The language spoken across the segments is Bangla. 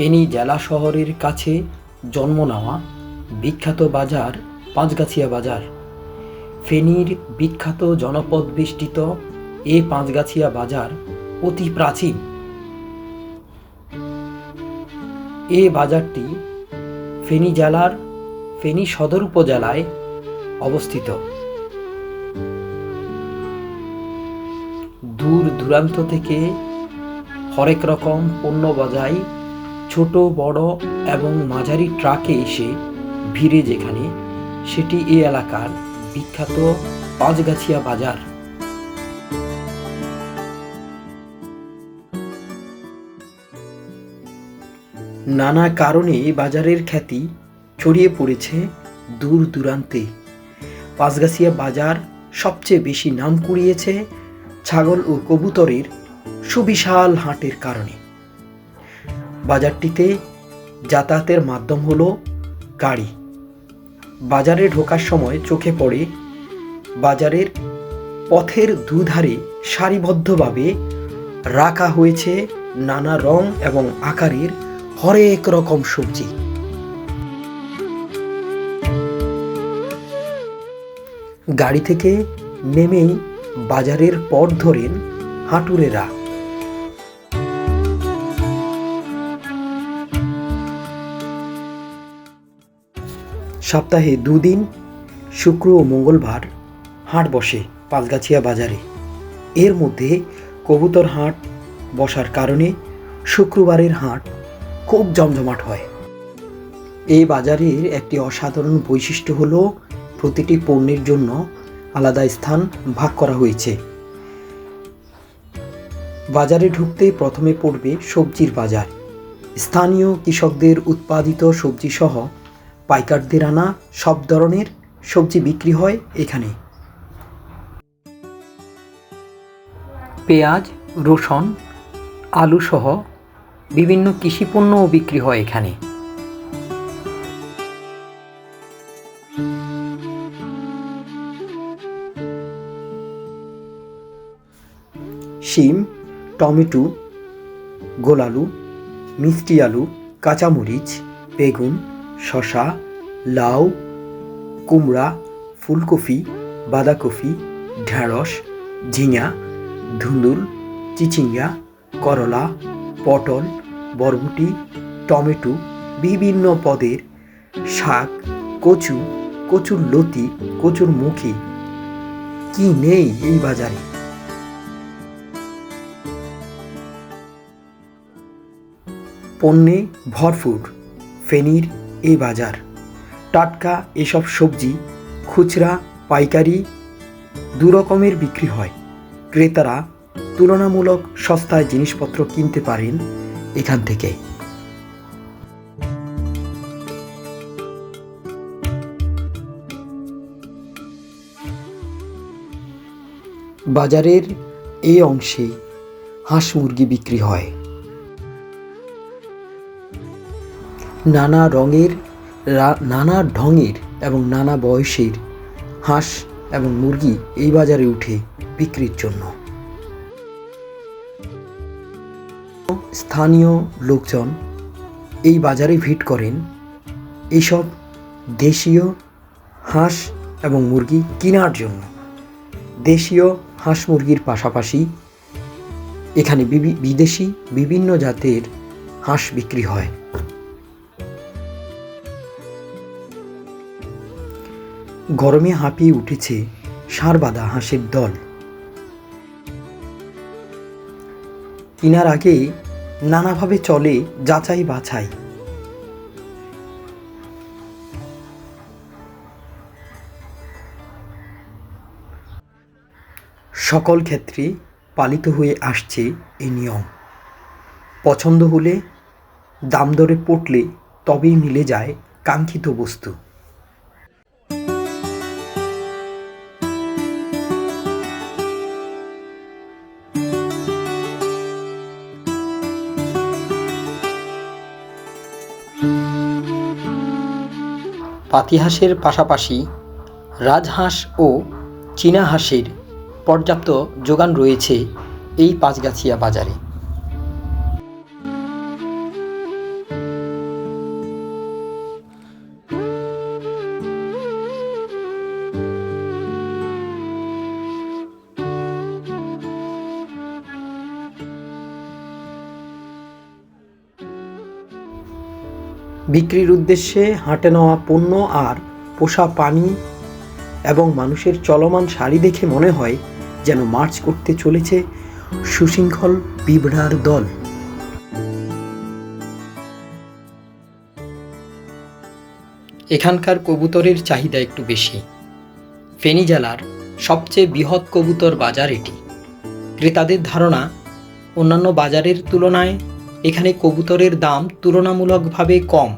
ফেনী জেলা শহরের কাছে জন্ম নেওয়া বিখ্যাত বাজার পাঁচগাছিয়া বাজার। ফেনীর বিখ্যাত জনপদ বেষ্টিত এ পাঁচগাছিয়া বাজার অতি প্রাচীন। এ বাজারটি ফেনী জেলার ফেনী সদর উপজেলায় অবস্থিত। দূর দূরান্ত থেকে হরেক রকম পণ্য বাজায় ছোট, বড় এবং মাঝারি ট্রাকে এসে ভিড়ে যেখানে সেটি এই এলাকার বিখ্যাত পাঁচগাছিয়া বাজার। নানা কারণে বাজারের খ্যাতি ছড়িয়ে পড়েছে দূর দূরান্তে। পাঁচগাছিয়া বাজার সবচেয়ে বেশি নাম কুড়িয়েছে ছাগল ও কবুতরের সুবিশাল হাটের কারণে। বাজারটিতে যাতায়াতের মাধ্যম হলো গাড়ি। বাজারে ঢোকার সময় চোখে পড়ে বাজারের পথের দুধারে সারিবদ্ধভাবে রাখা হয়েছে নানা রং এবং আকারের হরেক রকম সবজি। গাড়ি থেকে নেমেই বাজারের পথ ধরেন হাঁটুরেরা। সপ্তাহে দুদিন, শুক্র ও মঙ্গলবার হাট বসে পালগাছিয়া বাজারে। এর মধ্যে কবুতর হাট বসার কারণে শুক্রবারের হাট খুব জমজমাট হয়। এই বাজারের একটি অসাধারণ বৈশিষ্ট্য হল, প্রতিটি পণ্যের জন্য আলাদা স্থান ভাগ করা হয়েছে। বাজারে ঢুকতে প্রথমে পড়বে সবজির বাজার। স্থানীয় কৃষকদের উৎপাদিত সবজি সহ পাইকারদের আনা সব ধরনের সবজি বিক্রি হয় এখানে। পেঁয়াজ, রসুন, আলু সহ বিভিন্ন কৃষিপণ্যও বিক্রি হয় এখানে। শিম, টমেটো গোলালু মিষ্টি আলু, কাঁচামরিচ, বেগুন শশা লাউ, কুমড়া, ফুলকপি, বাঁধাকপি, ঢ্যাঁড়স, ঝিঙা ধুন্দুল চিচিঙ্গা, করলা, পটল, বরবটি, টমেটো, বিভিন্ন পদের শাক, কচু, কচুর লতি, কচুর মুখী। কি নেই এই বাজারে? পণ্যে ভরপুর, ফেনীর এই বাজার। টাটকা এসব সবজি, খুচরা, পাইকারি দু রকমের বিক্রি হয়। ক্রেতারা তুলনামূলক সস্তায় জিনিসপত্র কিনতে পারেন এখান থেকে। বাজারের এই অংশে হাঁস মুরগি বিক্রি হয়। নানা রঙের নানা ঢঙের এবং নানা বয়সের হাঁস এবং মুরগি এই বাজারে উঠে বিক্রির জন্য। স্থানীয় লোকজন এই বাজারে ভিড় করেন। এইসব দেশীয় হাঁস এবং মুরগি কেনার জন্য। দেশীয় হাঁস মুরগির পাশাপাশি এখানে বিদেশি বিভিন্ন জাতের হাঁস বিক্রি হয়। গরমে হাঁপিয়ে উঠেছে সারবাদা হাঁসের দল। কিনার আগে নানাভাবে চলে যাচাই বাছাই। সকল ক্ষেত্রে পালিত হয়ে আসছে এই নিয়ম। পছন্দ হলে দাম দরে পড়লে তবেই মিলে যায় কাঙ্ক্ষিত বস্তু। পাতিহাঁসের পাশাপাশি রাজহাঁস ও চীনা হাঁসের পর্যাপ্ত যোগান রয়েছে এই পাঁচগাছিয়া বাজারে। বিক্রির উদ্দেশ্যে হাটে নেওয়া পণ্য আর পোষা পানি এবং মানুষের চলমান শাড়ি দেখে মনে হয় যেন মার্চ করতে চলেছে সুশৃঙ্খল পিঁপড়ার দল। এখানকার কবুতরের চাহিদা একটু বেশি। ফেনী জেলার সবচেয়ে বৃহৎ কবুতর বাজার এটি। ক্রেতাদের ধারণা, অন্যান্য বাজারের তুলনায় এখানে কবুতরের দাম তুলনামূলকভাবে কম।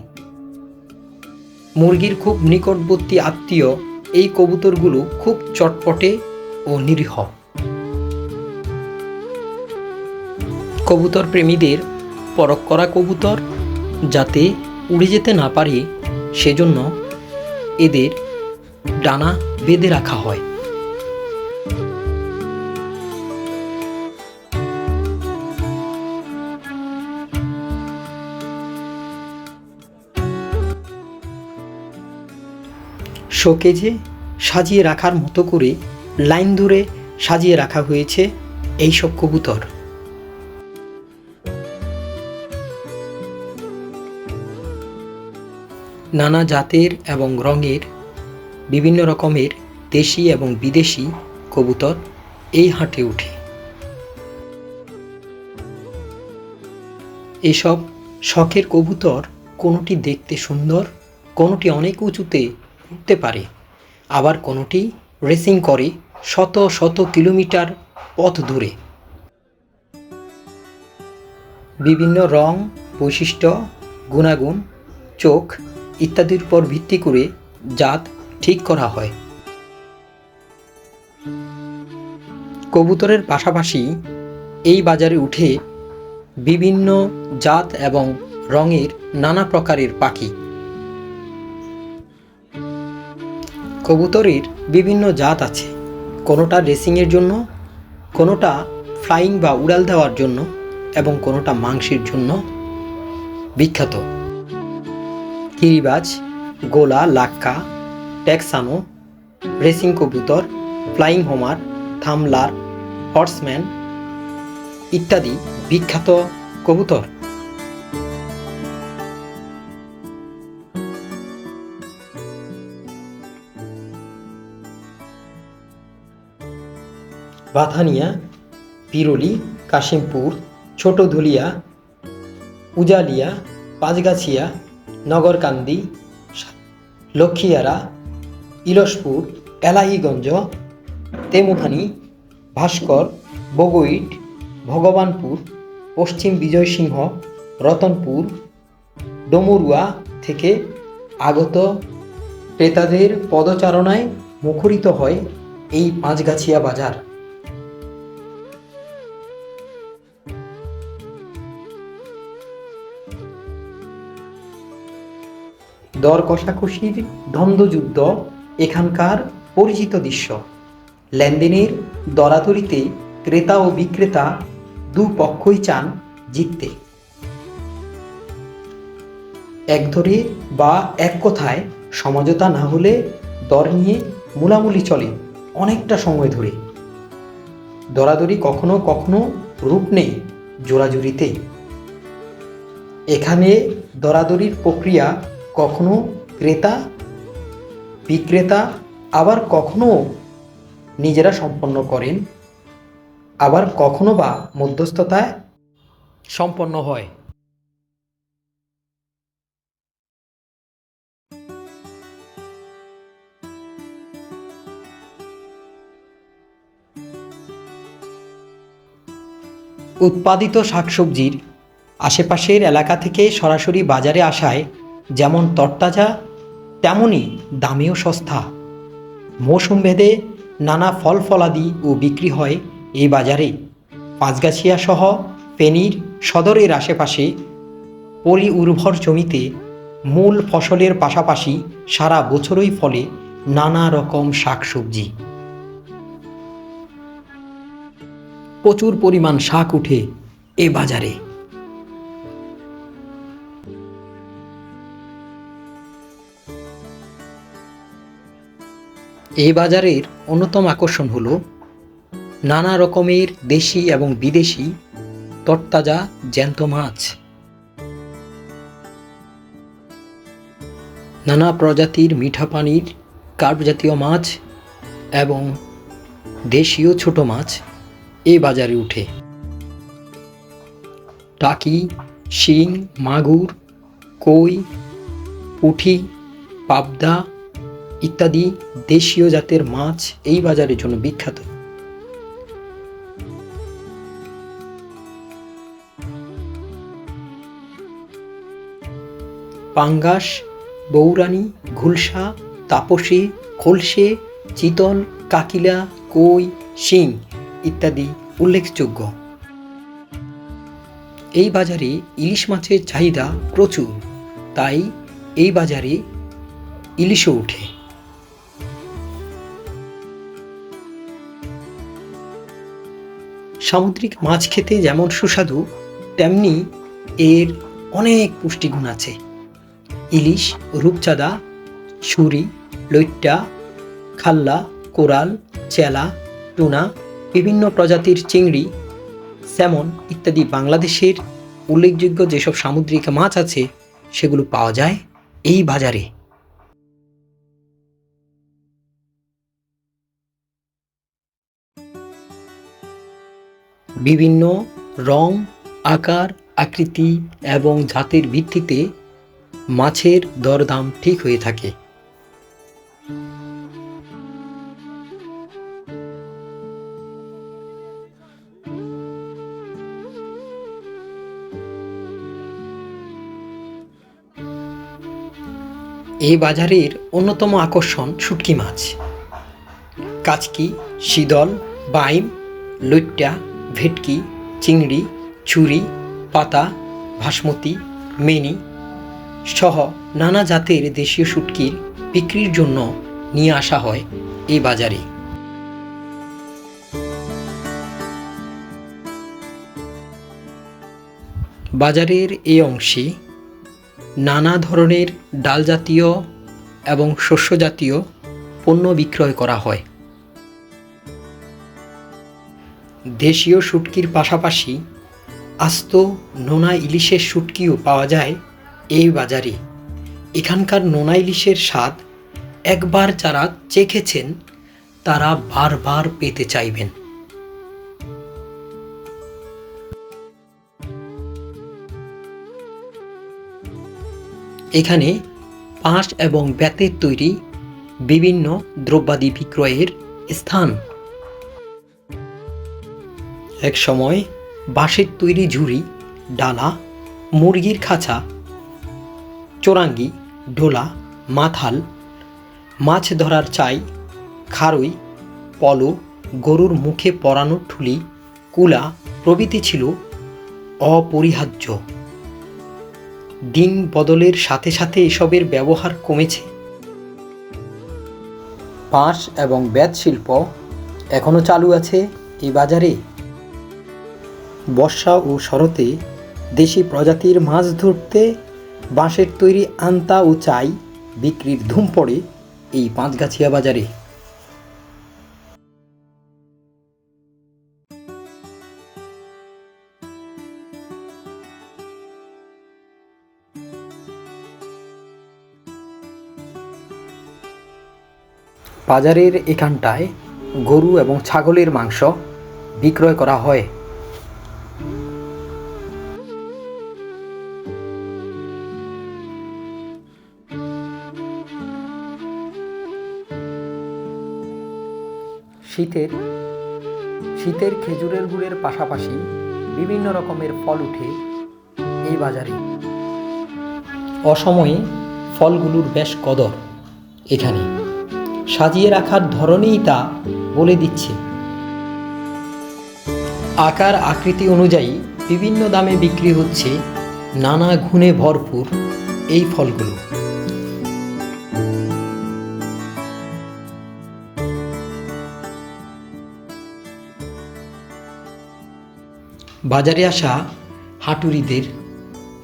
মুরগির খুব নিকটবর্তী আত্মীয় এই কবুতরগুলো খুব চটপটে ও নিরীহ। কবুতর প্রেমীদের পরক করা কবুতর যাতে উড়ে যেতে না পারে, সেজন্য এদের ডানা বেঁধে রাখা হয়। শোকেজে সাজিয়ে রাখার মতো করে লাইন ধরে সাজিয়ে রাখা হয়েছে এইসব কবুতর। নানা জাতের এবং রঙের, বিভিন্ন রকমের দেশি এবং বিদেশি কবুতর এই হাটে ওঠে। এসব শখের কবুতর কোনোটি দেখতে সুন্দর, কোনোটি অনেক উঁচুতে উঠতে পারে। আবার কোনোটি রেসিং করে শত শত কিলোমিটার পথ দূরে। বিভিন্ন রং, বৈশিষ্ট্য, গুণাগুণ, চোখ ইত্যাদির উপর ভিত্তি করে জাত ঠিক করা হয়। কবুতরের পাশাপাশি এই বাজারে উঠে বিভিন্ন জাত এবং রঙের নানা প্রকারের পাখি কবুতরের বিভিন্ন জাত আছে। কোনোটা রেসিংয়ের জন্য, কোনোটা ফ্লাইং বা উড়াল দেওয়ার জন্য এবং কোনোটা মাংসের জন্য বিখ্যাত। কিরিবাজ, গোলা, লাক্কা ট্যাক্সানো রেসিং কবুতর, ফ্লাইং হোমার, থামলার, হর্সম্যান ইত্যাদি বিখ্যাত কবুতর। বাথানিয়া পিরোলি, কাশিমপুর ছোট ধুলিয়া উজালিয়া, পাঁচগাছিয়া, নগরকান্দি লক্ষ্মীয়ারা ইলসপুর এলাহিগঞ্জ তেমুখানি, ভাস্কর, বগইট, ভগবানপুর, পশ্চিম বিজয়সিংহ, রতনপুর, ডমুরুয়া থেকে আগত ক্রেতাদের পদচারণায় মুখরিত হয় এই পাঁচগাছিয়া বাজার। দর কষাকষির দ্বন্দ্বযুদ্ধ এখানকার পরিচিত দৃশ্য। লেনদেনের দরাদরিতে ক্রেতা ও বিক্রেতা দু পক্ষই চান জিততে। এক ধরে বা এক কথায় সমঝোতা না হলে দর নিয়ে মুলামুলি চলে অনেকটা সময় ধরে। দরাদরি কখনো কখনো রূপ নেই জোড়াজুড়িতে এখানে দরাদরির প্রক্রিয়া কখনো ক্রেতা, বিক্রেতা, আবার কখনো নিজেরা সম্পন্ন করেন, আবার কখনো বা মধ্যস্থতায় সম্পন্ন হয়। উৎপাদিত শাকসবজির আশেপাশের এলাকা থেকে সরাসরি বাজারে আসায় যেমন তরতাজা তেমনই দামেও সস্তা। মৌসুম ভেদে নানা ফল ফলাদি ও বিক্রি হয় এই বাজারে। পাঁচগাছিয়া সহ ফেনীর সদরের আশেপাশে পলি উর্বর জমিতে মূল ফসলের পাশাপাশি সারা বছরই ফলে নানা রকম শাকসবজি। প্রচুর পরিমাণ শাক উঠে এ বাজারে। এই বাজারের অন্যতম আকর্ষণ হলো নানা রকমের দেশি এবং বিদেশি তরতাজা জ্যান্ত মাছ। নানা প্রজাতির মিঠা পানির কার্প জাতীয় মাছ এবং দেশীয় ছোট মাছ এই বাজারে উঠে। টাকি, শিং, মাগুর, কই পুঁটি পাবদা ইত্যাদি দেশীয় জাতের মাছ এই বাজারের জন্য বিখ্যাত। পাঙ্গাস, বৌরানি, ঘুলসা, তাপসী, খোলসে, চিতল, কাকিলা, কই, শিং ইত্যাদি উল্লেখযোগ্য। এই বাজারে ইলিশ মাছের চাহিদা প্রচুর, তাই এই বাজারে ইলিশও ওঠে। সামুদ্রিক মাছ খেতে যেমন সুস্বাদু, তেমনি এর অনেক পুষ্টিগুণ আছে। ইলিশ, রূপচাঁদা, ছুরি লৈট্টা খাল্লা, কোরাল, চেলা, টুনা, বিভিন্ন প্রজাতির চিংড়ি, স্যামন ইত্যাদি বাংলাদেশের উল্লেখযোগ্য যেসব সামুদ্রিক মাছ আছে, সেগুলো পাওয়া যায় এই বাজারে। বিভিন্ন রং, আকার, আকৃতি এবং জাতের ভিত্তিতে মাছের দরদাম ঠিক হয়ে থাকে। এই বাজারের অন্যতম আকর্ষণ শুটকি মাছ। কাচকি শীদল বাইম লইট্টা ভেটকি, চিংড়ি চুরি পাতা ভাসমতি মেনি সহ নানা জাতের দেশীয় শুটকির বিক্রির জন্য নিয়ে আসা হয় এই বাজারে। বাজারের এই অংশে নানা ধরনের ডাল জাতীয় এবং শস্য জাতীয় পণ্য বিক্রয় করা হয়। দেশীয় শুটকির পাশাপাশি আস্ত নোনা ইলিশের শুটকিও পাওয়া যায় এই বাজারে। এখানকার নোনা ইলিশের স্বাদ একবার যারা চেখেছেন, তারা বারবার পেতে চাইবেন। এখানে পাঁশ এবং বেতের তৈরি বিভিন্ন দ্রব্যাদি বিক্রয়ের স্থান। এক সময় বাঁশের তৈরি ঝুড়ি, ডালা, মুরগির খাঁচা, চোরাঙ্গি, ডোলা, মাথাল, মাছ ধরার চাই, খারুই, পলো, গরুর মুখে পরানো ঠুলি, কুলা প্রভৃতি ছিল অপরিহার্য। দিন বদলের সাথে সাথে এসবের ব্যবহার কমেছে। বাঁশ এবং বেত শিল্প এখনও চালু আছে এই বাজারে? বর্ষা ও শরতে দেশি প্রজাতির মাছ ধরতে বাঁশের তৈরি আন্তা ও চাই বিক্রির ধুম পড়ে এই পাঁচগাছিয়া বাজারে। বাজারের এখানটায় গরু এবং ছাগলের মাংস বিক্রয় করা হয়। শীতের শীতের খেজুরের গুড়ের পাশাপাশি বিভিন্ন রকমের ফল উঠে এই বাজারে। অসময়ে ফলগুলোর বেশ কদর এখানে। সাজিয়ে রাখার ধরনেই তা বলে দিচ্ছে। আকার আকৃতি অনুযায়ী বিভিন্ন দামে বিক্রি হচ্ছে নানা গুণে ভরপুর এই ফলগুলো। বাজারে আসা হাটুরিদের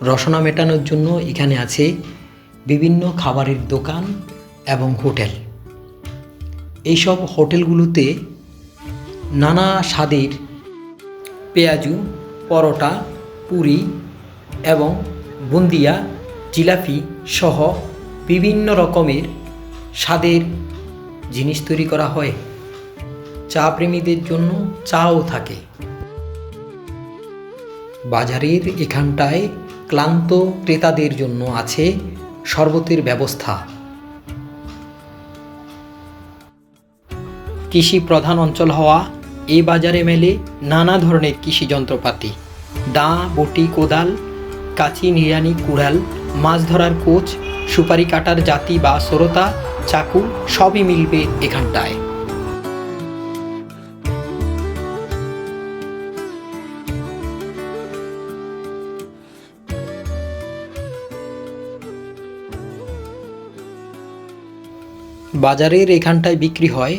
রসনা মেটানোর জন্য এখানে আছে বিভিন্ন খাবারের দোকান এবং হোটেল। এইসব হোটেলগুলোতে নানা স্বাদের পেঁয়াজু, পরোটা, পুরি এবং বুন্দিয়া, জিলাপি সহ বিভিন্ন রকমের স্বাদের জিনিস তৈরি করা হয়। চা প্রেমীদের জন্য চাও থাকে। বাজারের এখানটায় ক্লান্ত ক্রেতাদের জন্য আছে শরবতের ব্যবস্থা। কৃষি প্রধান অঞ্চল হওয়া এই বাজারে মেলে নানা ধরনের কৃষি যন্ত্রপাতি। দা, বটি, কোদাল, কাঁচি, নিড়ানি, কুড়াল, মাছ ধরার কোচ, সুপারি কাটার জাতি বা সরতা, চাকু সবই মিলবে এখানটায়। বাজারের এখানটায় বিক্রি হয়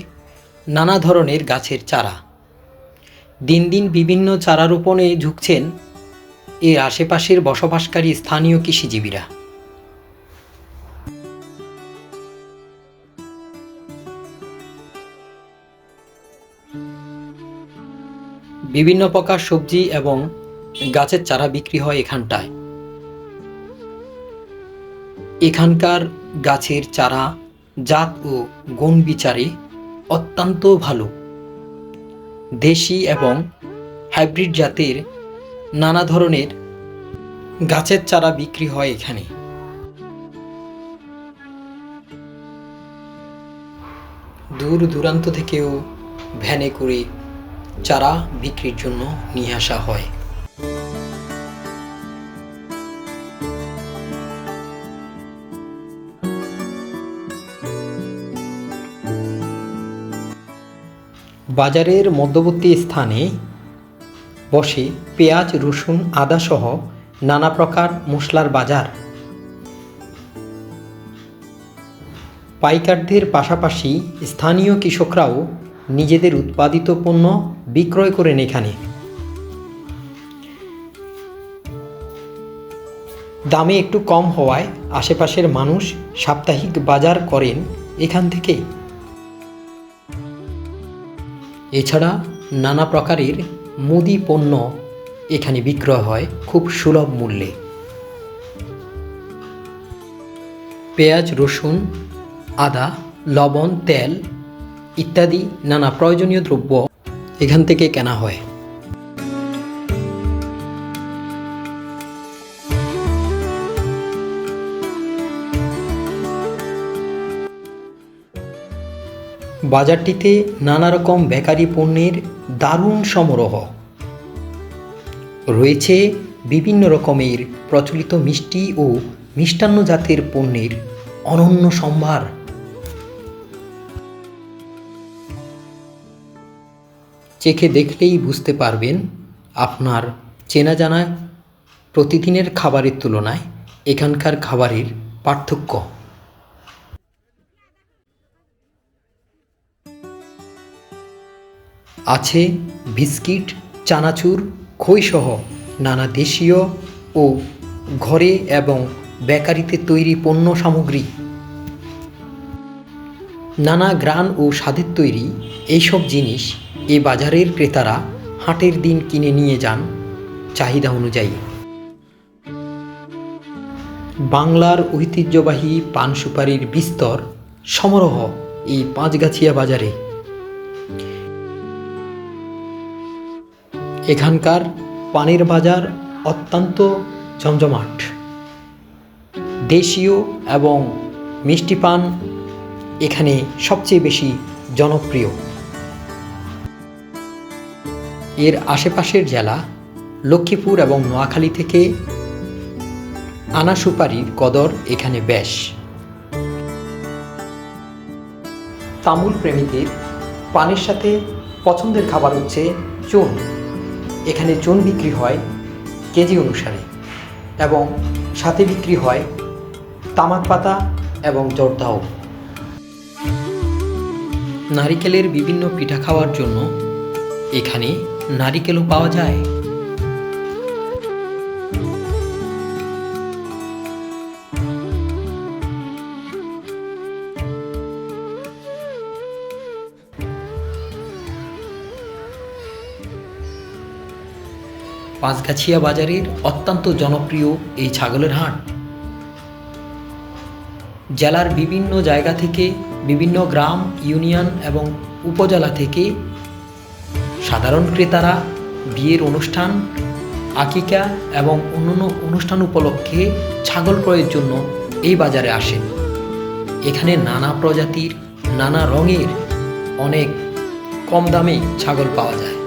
নানা ধরনের গাছের চারা। দিন দিন বিভিন্ন চারা রোপণে ঝুঁকছেন এর আশেপাশের বসবাসকারী স্থানীয় কৃষিজীবীরা। বিভিন্ন প্রকার সবজি এবং গাছের চারা বিক্রি হয় এখানটায়। এখানকার গাছের চারা জাত ও গুণ বিচারে অত্যন্ত ভালো। দেশি এবং হাইব্রিড জাতের নানা ধরনের গাছের চারা বিক্রি হয় এখানে। দূর দূরান্ত থেকেও ভ্যানে করে চারা বিক্রির জন্য নিয়ে আসা হয়। বাজারের মধ্যবর্তী স্থানে বসে পেঁয়াজ, রসুন আদা সহ নানা প্রকার মশলার বাজার। পাইকারদের পাশাপাশি স্থানীয় কৃষকরাও নিজেদের উৎপাদিত পণ্য বিক্রয় করেন এখানে। দামে একটু কম হওয়ায় আশেপাশের মানুষ সাপ্তাহিক বাজার করেন এখান থেকেই এছাড়া নানা প্রকারের মুদি পণ্য এখানে বিক্রয় হয় খুব সুলভ মূল্যে। পেঁয়াজ, রসুন, আদা, লবণ, তেল ইত্যাদি নানা প্রয়োজনীয় দ্রব্য এখান থেকে কেনা হয়। বাজারটিতে নানা রকম বেকারি পণ্যের দারুণ সমারোহ। রয়েছে বিভিন্ন রকমের প্রচলিত মিষ্টি ও মিষ্টান্ন জাতের পণ্যের অনন্য সম্ভার। চেখে দেখলেই বুঝতে পারবেন, আপনার চেনা জানা প্রতিদিনের খাবারের তুলনায় এখানকার খাবারের পার্থক্য। আছে, বিস্কিট, চানাচুর, খইসহ নানা দেশীয় ও ঘরে এবং বেকারিতে তৈরি পণ্য সামগ্রী। নানা গ্রান ও স্বাদের তৈরি এইসব জিনিস এ বাজারের ক্রেতারা হাটের দিন কিনে নিয়ে যান চাহিদা অনুযায়ী। বাংলার ঐতিহ্যবাহী পান সুপারির বিস্তর সমারোহ এই পাঁচগাছিয়া বাজারে এখানকার পানের বাজার অত্যন্ত জমজমাট দেশীয় এবং মিষ্টি পান এখানে সবচেয়ে বেশি জনপ্রিয়। এর আশেপাশের জেলা লক্ষ্মীপুর এবং নোয়াখালী থেকে আনা সুপারির কদর এখানে বেশ। তামুল প্রেমীদের পানের সাথে পছন্দের খাবার হচ্ছে চুন। এখানে চুন বিক্রি হয় কেজি অনুসারে এবং সাথে বিক্রি হয় তামাক পাতা এবং জর্দাও। নারিকেলের বিভিন্ন পিঠা খাওয়ার জন্য এখানে নারিকেলও পাওয়া যায়। পাঁচগাছিয়া বাজারের অত্যন্ত জনপ্রিয় এই ছাগলের হাট জেলার বিভিন্ন জায়গা থেকে, বিভিন্ন গ্রাম, ইউনিয়ন এবং উপজেলা থেকে সাধারণ ক্রেতারা বিয়ের অনুষ্ঠান, আকিকা এবং অন্যান্য অনুষ্ঠান উপলক্ষে ছাগল ক্রয়ের জন্য এই বাজারে আসেন। এখানে নানা প্রজাতির, নানা রঙের অনেক কম দামে ছাগল পাওয়া যায়।